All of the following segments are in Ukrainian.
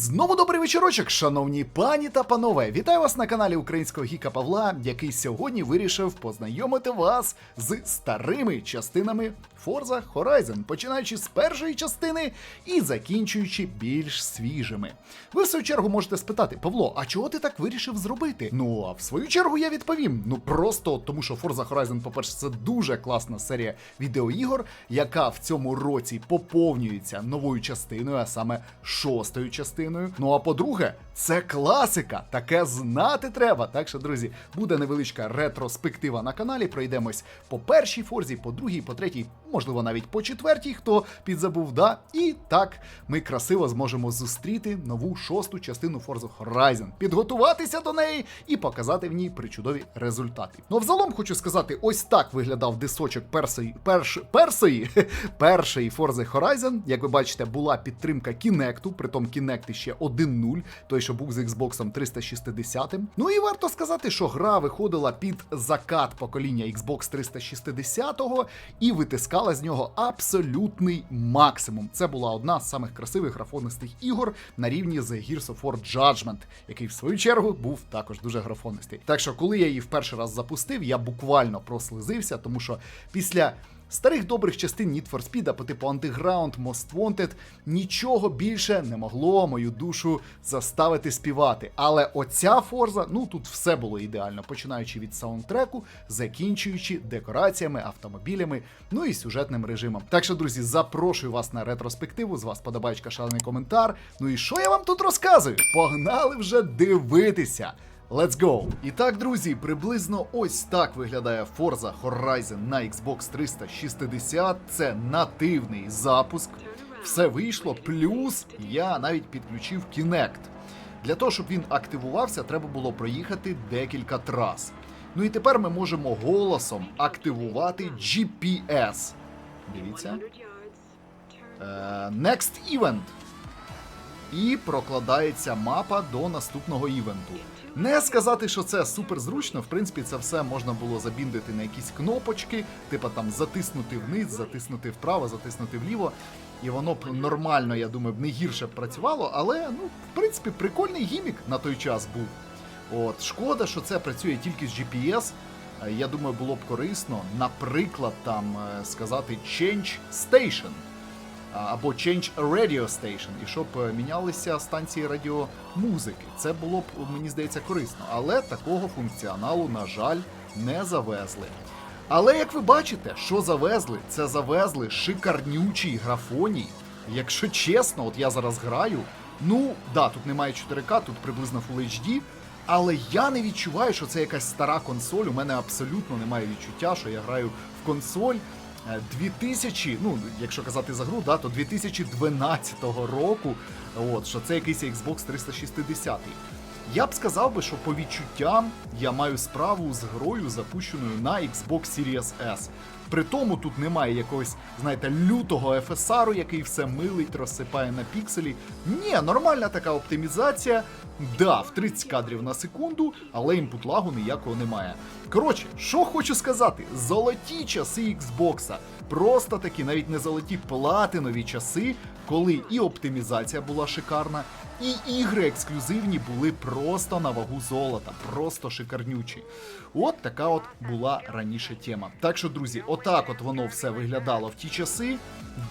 знову добрий вечорочок, шановні пані та панове. Вітаю вас на каналі Українського Гіка Павла, який сьогодні вирішив познайомити вас з старими частинами Forza Horizon, починаючи з першої частини і закінчуючи більш свіжими. Ви в свою чергу можете спитати, Павло, а чого ти так вирішив зробити? Ну а в свою чергу я відповім. Ну просто тому, що Forza Horizon, по-перше, це дуже класна серія відеоігор, яка в цьому році поповнюється новою частиною, а саме шостою частиною. Ну а по-друге, це класика. Таке знати треба. Так що, друзі, буде невеличка ретроспектива на каналі. Пройдемось по першій форзі, по другій, по третій, можливо, навіть по четвертій, хто підзабув, да. І так ми красиво зможемо зустріти нову шосту частину Forza Horizon, підготуватися до неї і показати в ній причудові результати. Ну, взагалом хочу сказати, ось так виглядав дисочок персої, перш, персої, першої Forza Horizon. Як ви бачите, була підтримка Kinect, притом Kinect ще 1.0, той, що був з Xbox 360. Ну і варто сказати, що гра виходила під закат покоління Xbox 360 і витискала з нього абсолютний максимум. Це була одна з самих красивих графонистих ігор на рівні з Gears of War Judgment, який в свою чергу був також дуже графонистий. Так що, коли я її в перший раз запустив, я буквально прослизився, тому що після. Старих добрих частин Need for Speed по типу Underground, Most Wanted нічого більше не могло мою душу заставити співати. Але оця форза, ну тут все було ідеально, починаючи від саундтреку, закінчуючи декораціями, автомобілями, ну і сюжетним режимом. Так що, друзі, запрошую вас на ретроспективу. З вас подобаючка, шалений коментар. Ну і що я вам тут розказую? Погнали вже дивитися! Let's go! І так, друзі, приблизно ось так виглядає Forza Horizon на Xbox 360. Це нативний запуск. Все вийшло, плюс я навіть підключив Kinect. Для того, щоб він активувався, треба було проїхати декілька трас. Ну і тепер ми можемо голосом активувати GPS. Дивіться. Е, Next Event. І прокладається мапа до наступного івенту. Не сказати, що це супер зручно. В принципі, це все можна було забіндити на якісь кнопочки, типа там затиснути вниз, затиснути вправо, затиснути вліво. І воно б нормально, я думаю, б не гірше б працювало, але ну, в принципі, прикольний гімік на той час був. От шкода, що це працює тільки з GPS. Е, Я думаю, було б корисно, наприклад, там е, сказати Change Station або Change Radio Station, і щоб е, мінялися станції радіомузики. Це було б, мені здається, корисно. Але такого функціоналу, на жаль, не завезли. Але як ви бачите, що завезли, це завезли шикарнючий графоній. Якщо чесно, от я зараз граю. Ну, да, тут немає 4К, тут приблизно Full HD, але я не відчуваю, що це якась стара консоль. У мене абсолютно немає відчуття, що я граю в консоль. Е, 2000, ну якщо казати за гру, да, то 2012 року, от що це якийсь Xbox 360. Я б сказав би, що по відчуттям я маю справу з грою, запущеною на Xbox Series S. При тому тут немає якогось, знаєте, лютого FSR, який все милить, розсипає на пікселі. Ні, нормальна така оптимізація. Да, в 30 кадрів на секунду, але імпут лагу ніякого немає. Коротше, що хочу сказати, золоті часи Xbox. Просто такі, навіть не золоті платинові часи, коли і оптимізація була шикарна, і ігри ексклюзивні були просто на вагу золота, просто шикарнючі. От така от була раніше тема. Так що, друзі, отак от воно все виглядало в ті часи.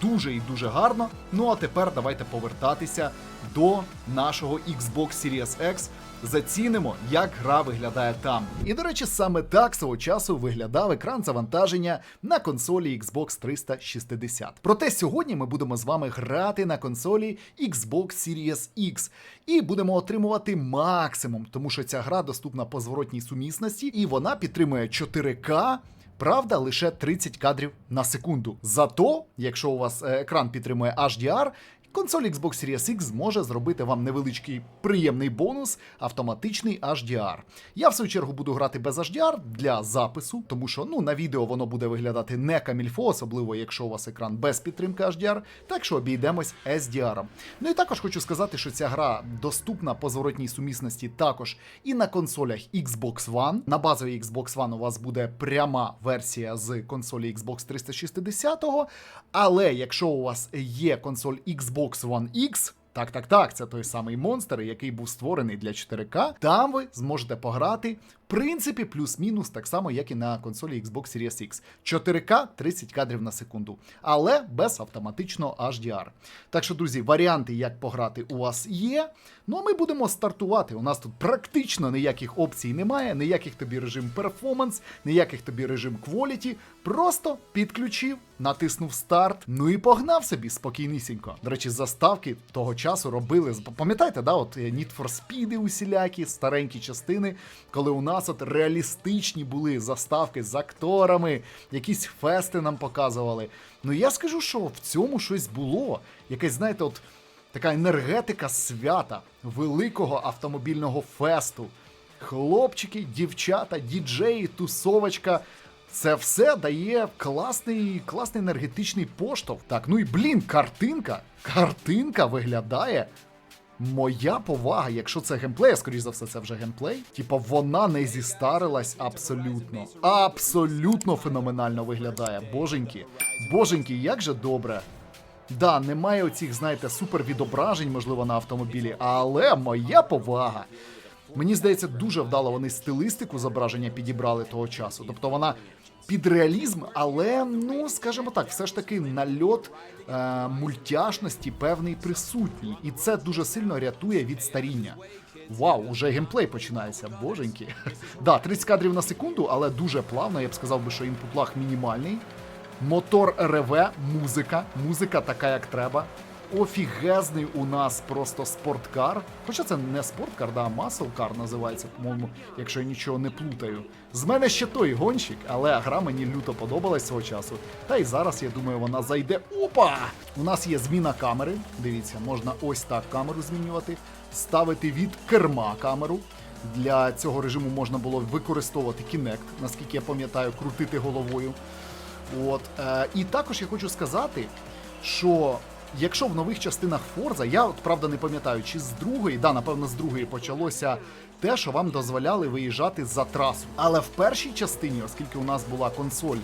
Дуже і дуже гарно. Ну а тепер давайте повертатися до нашого Xbox Series X. Зацінимо, як гра виглядає там. І до речі, саме так свого часу виглядав екран завантаження на консолі Xbox 360. Проте сьогодні ми будемо з вами грати на консолі Xbox Series X і будемо отримувати максимум, тому що ця гра доступна по зворотній сумісності, і вона підтримує 4К. Правда, лише 30 кадрів на секунду. Зато, якщо у вас е, екран підтримує HDR, консоль Xbox Series X зможе зробити вам невеличкий приємний бонус автоматичний HDR. Я в свою чергу буду грати без HDR для запису, тому що ну на відео воно буде виглядати не камільфо, особливо якщо у вас екран без підтримки HDR, так що обійдемось SDR. Ну і також хочу сказати, що ця гра доступна по зворотній сумісності також і на консолях Xbox One. На базовій Xbox One у вас буде пряма версія з консолі Xbox 360, але якщо у вас є консоль Xbox One X, Так, так, так, це той самий монстр, який був створений для 4К. Там ви зможете пограти, принципі, плюс-мінус, так само, як і на консолі Xbox Series X. 4К 30 кадрів на секунду, але без автоматичного HDR. Так що, друзі, варіанти, як пограти, у вас є. Ну а ми будемо стартувати. У нас тут практично ніяких опцій немає, ніяких тобі режим перформанс, ніяких тобі режим quality. Просто підключив, натиснув старт, ну і погнав собі спокійнісінько. До речі, заставки того часу робили. Пам'ятаєте, да, от е, Need for Speed усілякі, старенькі частини, коли у нас от реалістичні були заставки з акторами, якісь фести нам показували. Ну я скажу, що в цьому щось було. Якесь, знаєте, от така енергетика свята, великого автомобільного фесту. Хлопчики, дівчата, діджеї, тусовочка. Це все дає класний, класний енергетичний поштовх. Так, ну і блін, картинка. Картинка виглядає. Моя повага, якщо це геймплей, а скоріш за все, це вже геймплей. Типа вона не зістарилась абсолютно. Абсолютно феноменально виглядає. Боженьки. Боженьки, як же добре. Да, немає оцих, знаєте, супер відображень, можливо, на автомобілі, але моя повага. Мені здається, дуже вдало вони стилистику зображення підібрали того часу. Тобто вона під реалізм, але, ну, скажімо так, все ж таки нальот е, мультяшності певний присутній. І це дуже сильно рятує від старіння. Вау, уже геймплей починається, боженьки. Да, 30 кадрів на секунду, але дуже плавно. Я б сказав би, що інпутлаг мінімальний. Мотор РВ, музика, музика така, як треба. Офігезний у нас просто спорткар. Хоча це не спорткар, да, маслкар називається, по-моєму, якщо я нічого не плутаю. З мене ще той гонщик, але гра мені люто подобалась свого часу. Та й зараз, я думаю, вона зайде. Опа! У нас є зміна камери. Дивіться, можна ось так камеру змінювати, ставити від керма камеру. Для цього режиму можна було використовувати Kinect, наскільки я пам'ятаю, крутити головою. От е, і також я хочу сказати, що якщо в нових частинах Forza, я от правда не пам'ятаю, чи з другої, да, напевно, з другої почалося те, що вам дозволяли виїжджати за трасу. Але в першій частині, оскільки у нас була консоль.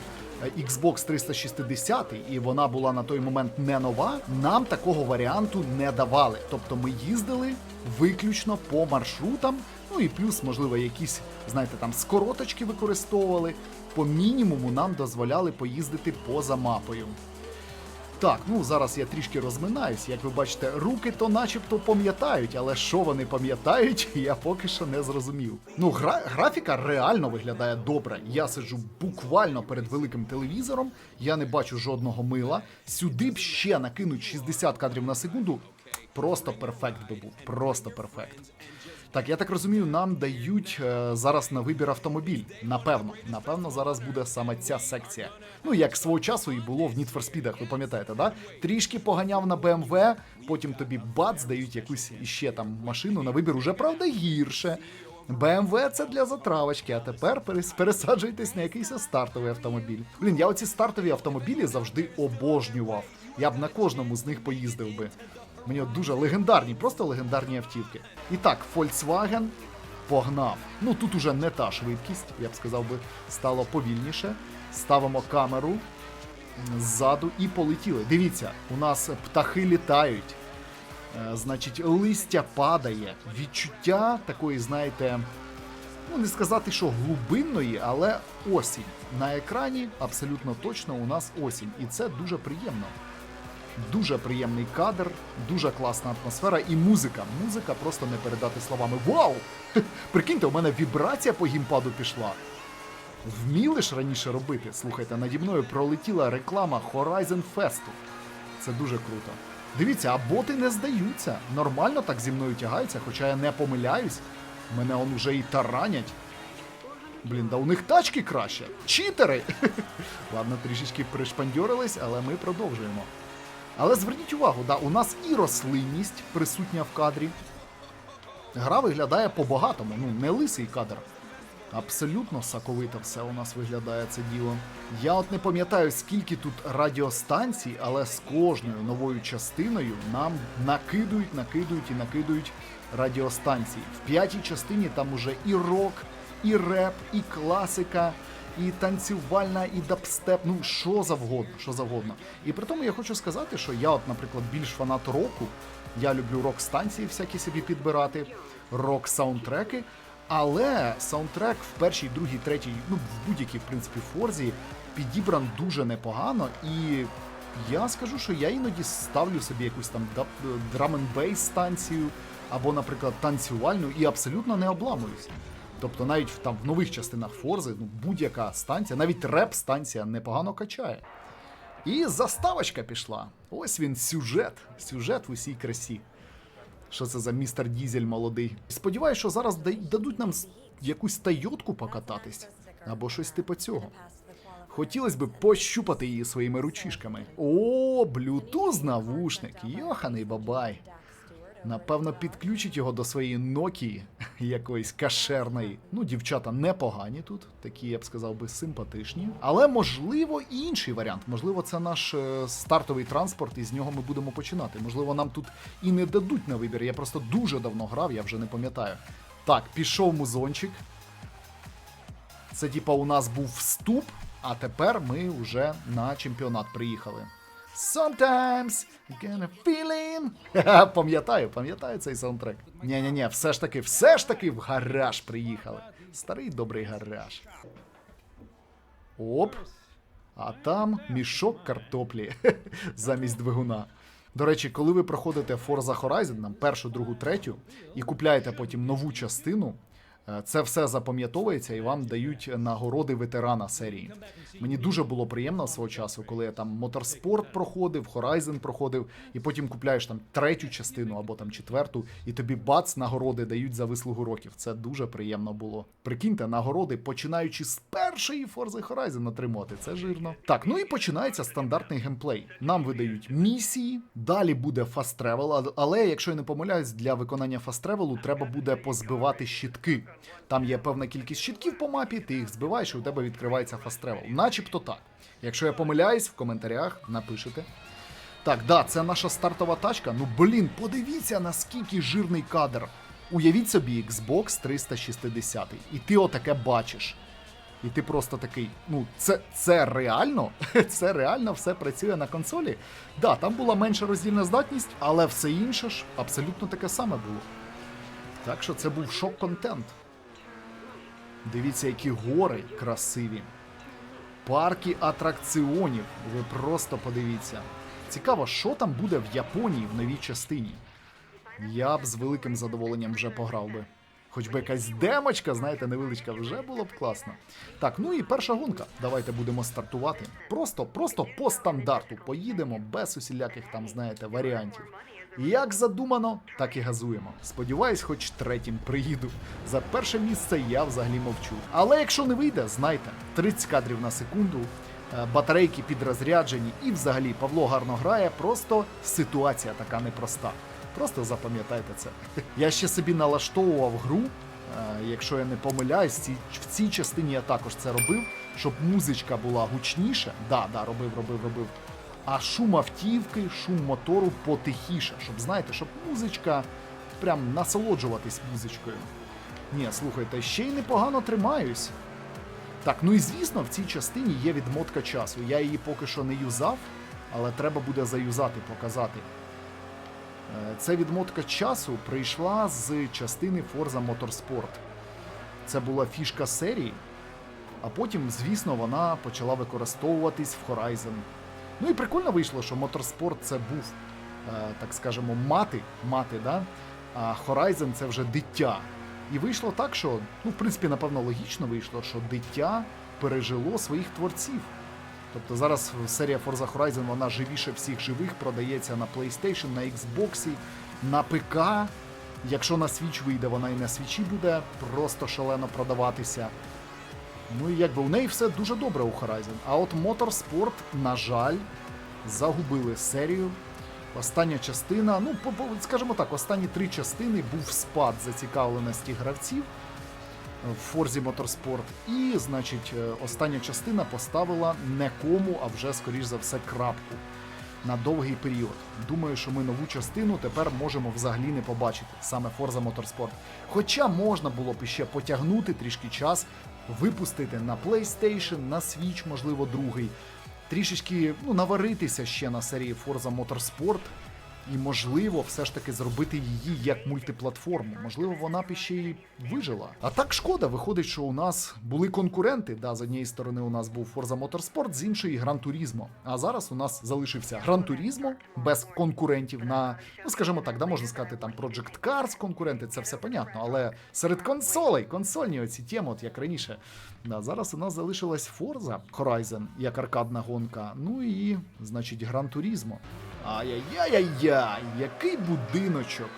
е, Xbox 360, і вона була на той момент не нова, нам такого варіанту не давали. Тобто ми їздили виключно по маршрутам, ну і плюс, можливо, якісь, знаєте, там скороточки використовували. По мінімуму нам дозволяли поїздити поза мапою. Так, ну зараз я трішки розминаюсь. Як ви бачите, руки то начебто пам'ятають, але що вони пам'ятають, я поки що не зрозумів. Ну, гра- графіка реально виглядає добре. Я сиджу буквально перед великим телевізором, я не бачу жодного мила. Сюди б ще накинуть 60 кадрів на секунду. Просто перфект би був. Просто перфект. Так, я так розумію, нам дають е, зараз на вибір автомобіль. Напевно, напевно, зараз буде саме ця секція. Ну, як свого часу і було в Need for Speed, ви пам'ятаєте, да? Трішки поганяв на BMW, потім тобі бац, дають якусь іще там машину на вибір, уже правда гірше. BMW це для затравочки, а тепер пересаджуйтесь на якийсь стартовий автомобіль. Блін, я оці стартові автомобілі завжди обожнював. Я б на кожному з них поїздив би. Мені дуже легендарні, просто легендарні автівки. І так, Volkswagen погнав. Ну тут уже не та швидкість, я б сказав би, стало повільніше. Ставимо камеру ззаду і полетіли. Дивіться, у нас птахи літають. Е, значить, листя падає. Відчуття такої, знаєте, ну не сказати, що глибинної, але осінь. На екрані абсолютно точно у нас осінь. І це дуже приємно. Дуже приємний кадр, дуже класна атмосфера і музика. Музика просто не передати словами. Вау! Прикиньте, у мене вібрація по гімпаду пішла. Вміли ж раніше робити. Слухайте, наді мною пролетіла реклама Horizon Fest. Це дуже круто. Дивіться, а боти не здаються. Нормально так зі мною тягаються, хоча я не помиляюсь. Мене он уже і таранять. Блін, да у них тачки краще. Читери! Ладно, трішечки пришпандьорились, але ми продовжуємо. Але зверніть увагу, да, у нас і рослинність присутня в кадрі. Гра виглядає по-багатому, ну, не лисий кадр. Абсолютно соковито все у нас виглядає це діло. Я от не пам'ятаю, скільки тут радіостанцій, але з кожною новою частиною нам накидують, накидують і накидують радіостанції. В п'ятій частині там уже і рок, і реп, і класика, і танцювальна, і дабстеп. Ну що завгодно, що завгодно. І при тому я хочу сказати, що я, от, наприклад, більш фанат року. Я люблю рок-станції всякі собі підбирати, рок-саундтреки. Але саундтрек в першій, другій, третій, ну в будь-якій, в принципі, форзі підібран дуже непогано. І я скажу, що я іноді ставлю собі якусь там драм-н-бейс станцію або, наприклад, танцювальну і абсолютно не обламуюся. Тобто навіть в, там в нових частинах Форзи ну, будь-яка станція, навіть реп-станція непогано качає. І заставочка пішла. Ось він сюжет. Сюжет в усій красі. Що це за містер Дізель молодий? Сподіваюсь, що зараз дадуть нам якусь тайотку покататись або щось типу цього. Хотілося б пощупати її своїми ручишками. О, блютуз навушник, йоханий бабай. Напевно, підключить його до своєї Nokia якоїсь кашерної. Ну, дівчата непогані тут, такі, я б сказав би, симпатичні. Але можливо і інший варіант. Можливо, це наш е, стартовий транспорт, і з нього ми будемо починати. Можливо, нам тут і не дадуть на вибір. Я просто дуже давно грав, я вже не пам'ятаю. Так, пішов музончик. Це типа у нас був вступ, а тепер ми вже на чемпіонат приїхали. Sometimes you get a feeling. Ха-ха, Пам'ятаю, пам'ятаю цей саундтрек. Ні-ні-ні, все ж таки, все ж таки в гараж приїхали. Старий добрий гараж. Оп. А там мішок картоплі замість двигуна. До речі, коли ви проходите Forza Horizon, нам першу, другу, третю, і купляєте потім нову частину, це все запам'ятовується і вам дають нагороди ветерана серії. Мені дуже було приємно свого часу, коли я там моторспорт проходив, Horizon проходив, і потім купляєш там третю частину або там четверту, і тобі бац, нагороди дають за вислугу років. Це дуже приємно було. Прикиньте, нагороди, починаючи з першої Forza Horizon отримувати. Це жирно. Так, ну і починається стандартний геймплей. Нам видають місії, далі буде фаст тревел, але якщо я не помиляюсь, для виконання фаст тревелу треба буде позбивати щитки. Там є певна кількість щитків по мапі, ти їх збиваєш, і у тебе відкривається фаст тревел. Начебто так. Якщо я помиляюсь, в коментарях напишете. Так, да, це наша стартова тачка. Ну блін, подивіться, наскільки жирний кадр. Уявіть собі Xbox 360, і ти отаке бачиш. І ти просто такий, ну, це, це реально? Це реально все працює на консолі? Да, там була менша роздільна здатність, але все інше ж абсолютно таке саме було. Так що це був шок-контент. Дивіться, які гори красиві. Парки атракціонів. Ви просто подивіться. Цікаво, що там буде в Японії в новій частині. Я б з великим задоволенням вже пограв би. Хоч би якась демочка, знаєте, невеличка, вже було б класно. Так, ну і перша гонка. Давайте будемо стартувати. Просто, просто по стандарту поїдемо без усіляких там, знаєте, варіантів. Як задумано, так і газуємо. Сподіваюсь, хоч третім приїду. За перше місце я взагалі мовчу. Але якщо не вийде, знайте, 30 кадрів на секунду, е, батарейки підрозряджені, і взагалі Павло гарно грає. Просто ситуація така непроста. Просто запам'ятайте це. Я ще собі налаштовував гру. е, Якщо я не помиляюсь, в цій частині я також це робив, щоб музичка була гучніша. Да, да, робив, робив, робив. А шум автівки, шум мотору потихіше, щоб знаєте, щоб музичка прям насолоджуватись музичкою. Ні, слухайте, ще й непогано тримаюсь. Так, ну і звісно, в цій частині є відмотка часу. Я її поки що не юзав, але треба буде заюзати, показати. Е, Ця відмотка часу прийшла з частини Forza Motorsport. Це була фішка серії, а потім, звісно, вона почала використовуватись в Horizon. Ну і прикольно вийшло, що Motorsport це був, е, так скажемо, мати, мати, да? а Horizon це вже дитя. І вийшло так, що, ну, в принципі, напевно, логічно вийшло, що дитя пережило своїх творців. Тобто зараз серія Forza Horizon вона живіше всіх живих, продається на PlayStation, на Xbox, на ПК. Якщо на Switch вийде, вона і на Switch буде просто шалено продаватися. Ну і якби у неї все дуже добре у Horizon. А от Motorsport, на жаль, загубили серію. Остання частина, ну, скажімо так, останні три частини був спад зацікавленості гравців в Forza Motorsport. І, значить, е, остання частина поставила не кому, а вже, скоріш за все, крапку на довгий період. Думаю, що ми нову частину тепер можемо взагалі не побачити, саме Forza Motorsport. Хоча можна було б ще потягнути трішки час, випустити на PlayStation, на Switch, можливо, другий. Трішечки ну, наваритися ще на серії Forza Motorsport І можливо, все ж таки зробити її як мультиплатформу. Можливо, вона б іще й вижила. А так шкода, виходить, що у нас були конкуренти. Да, з однієї сторони у нас був Forza Motorsport, з іншої Gran Turismo. А зараз у нас залишився Gran Turismo без конкурентів на, ну скажімо так, да, можна сказати, там Project Cars конкуренти, це все понятно. Але серед консолей, консольні оці теми, от як раніше. Да, зараз у нас залишилась Forza Horizon як аркадна гонка. Ну і, значить, Gran Turismo. Ай-яй-яй-яй-яй, який будиночок.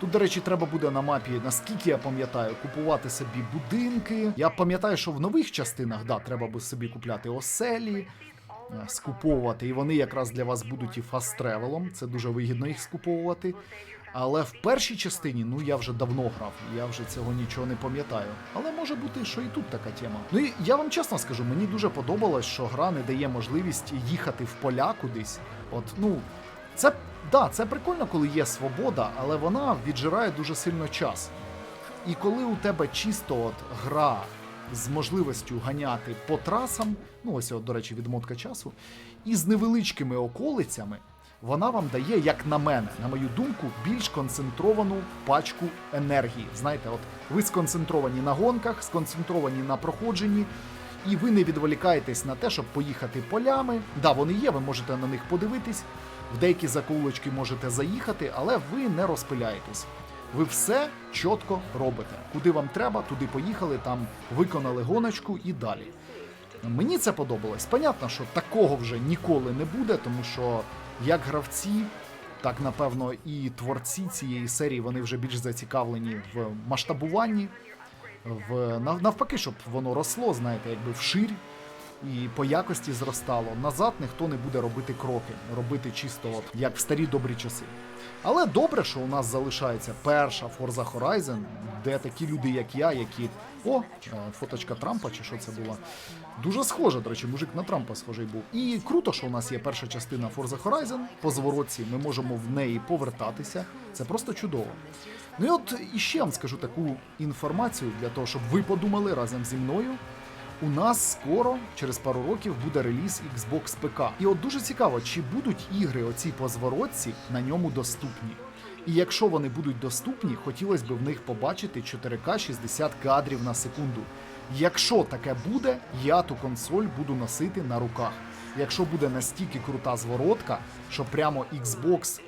Тут, до речі, треба буде на мапі, наскільки я пам'ятаю, купувати собі будинки. Я пам'ятаю, що в нових частинах да, треба буде собі купляти оселі, е, скуповувати. І вони якраз для вас будуть і фаст-тревелом. Це дуже вигідно їх скуповувати. Але в першій частині, ну я вже давно грав, я вже цього нічого не пам'ятаю. Але може бути, що і тут така тема. Ну і я вам чесно скажу, мені дуже подобалось, що гра не дає можливість їхати в поля кудись. От, ну, це да, це прикольно, коли є свобода, але вона віджирає дуже сильно час. І коли у тебе чисто от гра з можливістю ганяти по трасам, ну ось, от, до речі, відмотка часу, і з невеличкими околицями, вона вам дає, як на мене, на мою думку, більш концентровану пачку енергії. Знаєте, от ви сконцентровані на гонках, сконцентровані на проходженні, і ви не відволікаєтесь на те, щоб поїхати полями. Да, вони є, ви можете на них подивитись, в деякі закоулочки можете заїхати, але ви не розпиляєтесь. Ви все чітко робите. Куди вам треба, туди поїхали, там виконали гоночку і далі. Мені це подобалось. Понятно, що такого вже ніколи не буде, тому що як гравці, так напевно і творці цієї серії вони вже більш зацікавлені в масштабуванні, в навпаки, щоб воно росло, знаєте, якби вширь і по якості зростало. Назад ніхто не буде робити кроки, робити чисто от як в старі добрі часи. Але добре, що у нас залишається перша Forza Horizon, де такі люди, як я, які. О, е, фоточка Трампа, чи що це була. Дуже схожа, до речі, мужик на Трампа схожий був. І круто, що у нас є перша частина Forza Horizon. По зворотці ми можемо в неї повертатися. Це просто чудово. Ну і от іще вам скажу таку інформацію для того, щоб ви подумали разом зі мною. У нас скоро, через пару років, буде реліз Xbox ПК. І от дуже цікаво, чи будуть ігри оці по зворотці на ньому доступні. І якщо вони будуть доступні, хотілося б в них побачити 4К 60 кадрів на секунду. Якщо таке буде, я ту консоль буду носити на руках. Якщо буде настільки крута зворотка, що прямо Xbox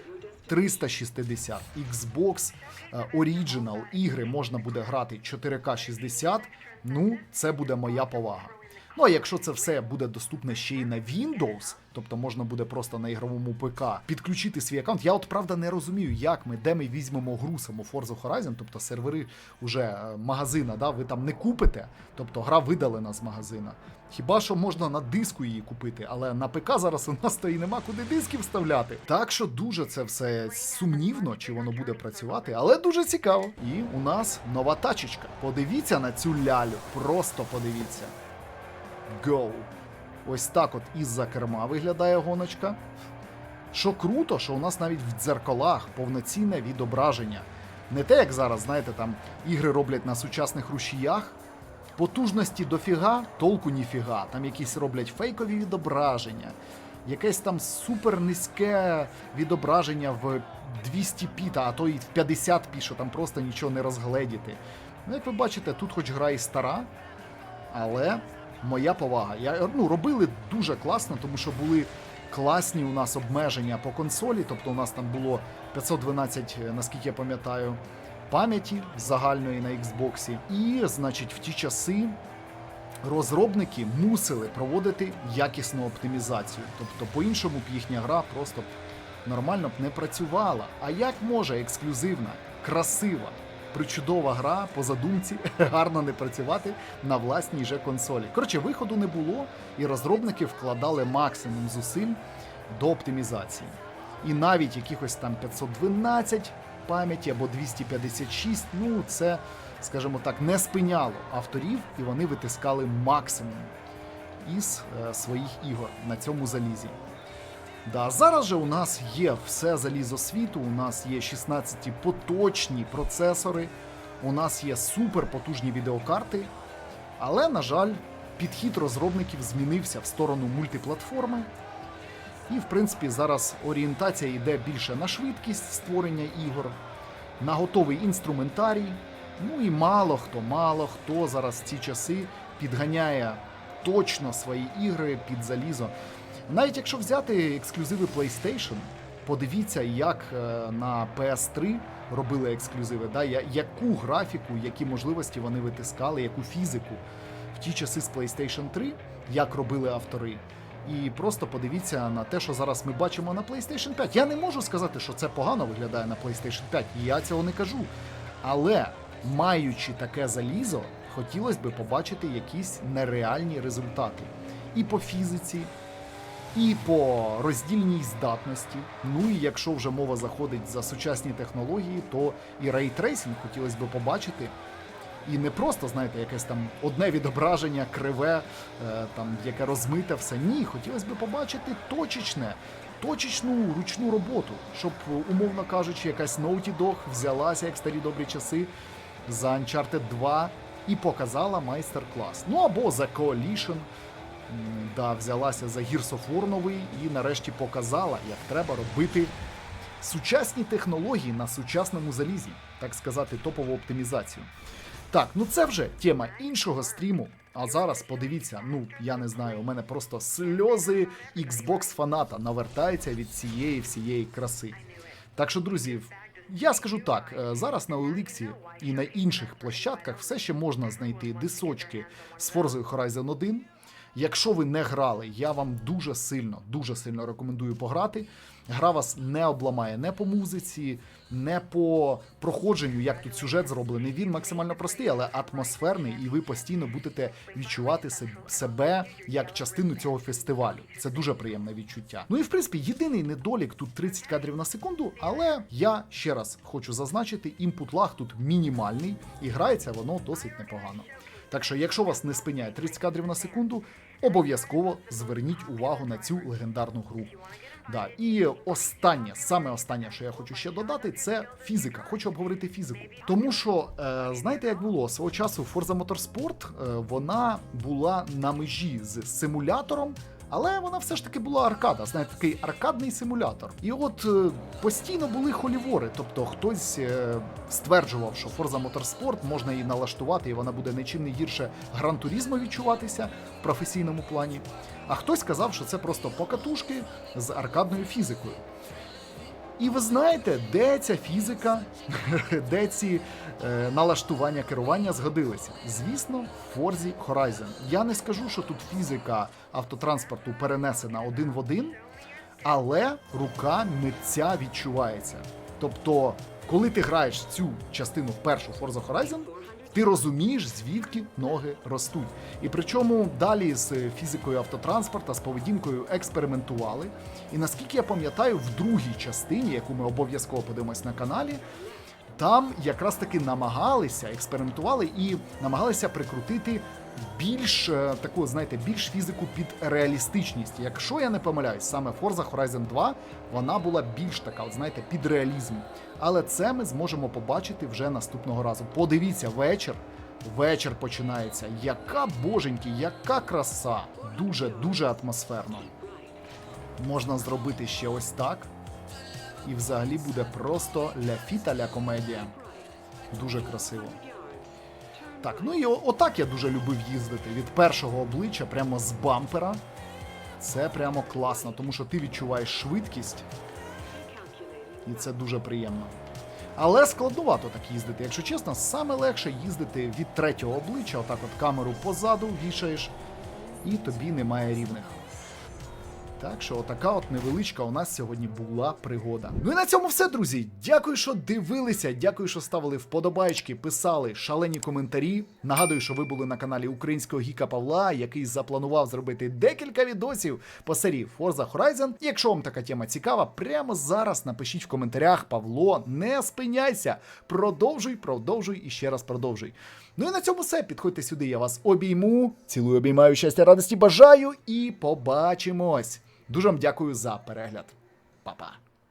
360, Xbox е, Original ігри можна буде грати 4К 60, ну це буде моя повага. Ну а якщо це все буде доступне ще й на Windows, тобто можна буде просто на ігровому ПК підключити свій аккаунт. Я от правда не розумію, як ми, де ми візьмемо гру саму Forza Horizon, тобто сервери уже е, магазина, да, ви там не купите, тобто гра видалена з магазина. Хіба що можна на диску її купити, але на ПК зараз у нас то і нема куди дисків вставляти. Так що дуже це все сумнівно, чи воно буде працювати, але дуже цікаво. І у нас нова тачечка. Подивіться на цю лялю, просто подивіться. Go. Ось так от із-за керма виглядає гоночка. Що круто, що у нас навіть в дзеркалах повноцінне відображення. Не те, як зараз, знаєте, там ігри роблять на сучасних рушіях. Потужності дофіга, толку ніфіга. Там якісь роблять фейкові відображення, якесь там супер низьке відображення в 200 піта, а то і в 50 пі, що там просто нічого не розгледіти. Ну, як ви бачите, тут хоч гра і стара, але моя повага. Я, ну, робили дуже класно, тому що були класні у нас обмеження по консолі. Тобто у нас там було 512, е, наскільки я пам'ятаю, пам'яті загальної на Xbox. І, значить, в ті часи розробники мусили проводити якісну оптимізацію. Тобто, по-іншому б їхня гра просто нормально б не працювала. А як може ексклюзивна, красива, причудова гра по задумці гарно не працювати на власній же консолі? Коротше, виходу не було, і розробники вкладали максимум зусиль до оптимізації. І навіть якихось там 512 пам'яті або 256, ну це, скажімо так, не спиняло авторів, і вони витискали максимум із е, своїх ігор на цьому залізі. Да, зараз же у нас є все залізо світу, у нас є 16 поточні процесори, у нас є суперпотужні відеокарти, але, на жаль, підхід розробників змінився в сторону мультиплатформи. І, в принципі, зараз орієнтація йде більше на швидкість створення ігор, на готовий інструментарій. Ну і мало хто, мало хто зараз в ці часи підганяє точно свої ігри під залізо. Навіть якщо взяти ексклюзиви PlayStation, подивіться, як е, на PS3 робили ексклюзиви, да, яку графіку, які можливості вони витискали, яку фізику в ті часи з PlayStation 3, як робили автори. І просто подивіться на те, що зараз ми бачимо на PlayStation 5. Я не можу сказати, що це погано виглядає на PlayStation 5, і я цього не кажу. Але маючи таке залізо, хотілося б побачити якісь нереальні результати. І по фізиці, і по роздільній здатності. Ну і якщо вже мова заходить за сучасні технології, то і рейтрейсинг хотілося б побачити. І не просто, знаєте, якесь там одне відображення, криве, е, там, яке розмите все. Ні, хотілося б побачити точечне, точечну ручну роботу, щоб, умовно кажучи, якась Naughty Dog взялася, як старі добрі часи, за Uncharted 2 і показала майстер-клас. Ну або за Coalition, да, взялася за War новий і нарешті показала, як треба робити сучасні технології на сучасному залізі, так сказати, топову оптимізацію. Так, ну це вже тема іншого стріму. А зараз подивіться, ну я не знаю, у мене просто сльози Xbox фаната навертаються від цієї всієї краси. Так що, друзі, я скажу так: е, зараз на OLX і на інших площадках все ще можна знайти дисочки з Forza Horizon 1. Якщо ви не грали, я вам дуже сильно, дуже сильно рекомендую пограти. Гра вас не обламає не по музиці, не по проходженню, як тут сюжет зроблений. Він максимально простий, але атмосферний, і ви постійно будете відчувати себе як частину цього фестивалю. Це дуже приємне відчуття. Ну і в принципі, єдиний недолік тут 30 кадрів на секунду, але я ще раз хочу зазначити, імпут лаг тут мінімальний, і грається воно досить непогано. Так що, якщо вас не спиняє 30 кадрів на секунду, обов'язково зверніть увагу на цю легендарну гру. Да, і останнє, саме останнє, що я хочу ще додати, це фізика. Хочу обговорити фізику. Тому що, е, знаєте, як було свого часу Forza Motorsport, е, вона була на межі з симулятором. Але вона все ж таки була аркада, знаєте, такий аркадний симулятор. І от е, постійно були холівори. Тобто хтось е, стверджував, що Forza Motorsport можна її налаштувати, і вона буде нічим не гірше грантурізму відчуватися в професійному плані. А хтось сказав, що це просто покатушки з аркадною фізикою. І ви знаєте, де ця фізика, де ці е, налаштування керування згодилися? Звісно, в Forza Horizon. Я не скажу, що тут фізика автотранспорту перенесена один в один, але рука митця відчувається. Тобто, коли ти граєш цю частину першу Forza Horizon, ти розумієш, звідки ноги ростуть. І причому далі з фізикою автотранспорта, з поведінкою експериментували. І наскільки я пам'ятаю, в другій частині, яку ми обов'язково подивимось на каналі, там якраз таки намагалися, експериментували і намагалися прикрутити більш е, таку, знаєте, більш фізику під реалістичність. Якщо я не помиляюсь, саме Forza Horizon 2 вона була більш така, от, знаєте, під реалізм. Але це ми зможемо побачити вже наступного разу. Подивіться, вечір. Вечір починається. Яка боженьки, яка краса! Дуже дуже атмосферно. Можна зробити ще ось так. І взагалі буде просто ля фіта ля комедія. Дуже красиво. Так, ну і отак я дуже любив їздити від першого обличчя, прямо з бампера. Це прямо класно, тому що ти відчуваєш швидкість, і це дуже приємно. Але складновато так їздити. Якщо чесно, саме легше їздити від третього обличчя, отак от камеру позаду вішаєш, і тобі немає рівних. Так що отака от невеличка у нас сьогодні була пригода. Ну і на цьому все, друзі. Дякую, що дивилися. Дякую, що ставили вподобайки, писали шалені коментарі. Нагадую, що ви були на каналі українського гіка Павла, який запланував зробити декілька відосів по серії Forza Horizon. Якщо вам така тема цікава, прямо зараз напишіть в коментарях, Павло, не спиняйся. Продовжуй, продовжуй і ще раз продовжуй. Ну і на цьому все. Підходьте сюди, я вас обійму. Цілую, обіймаю, щастя, радості, бажаю і побачимось. Дуже вам дякую за перегляд. Па-па.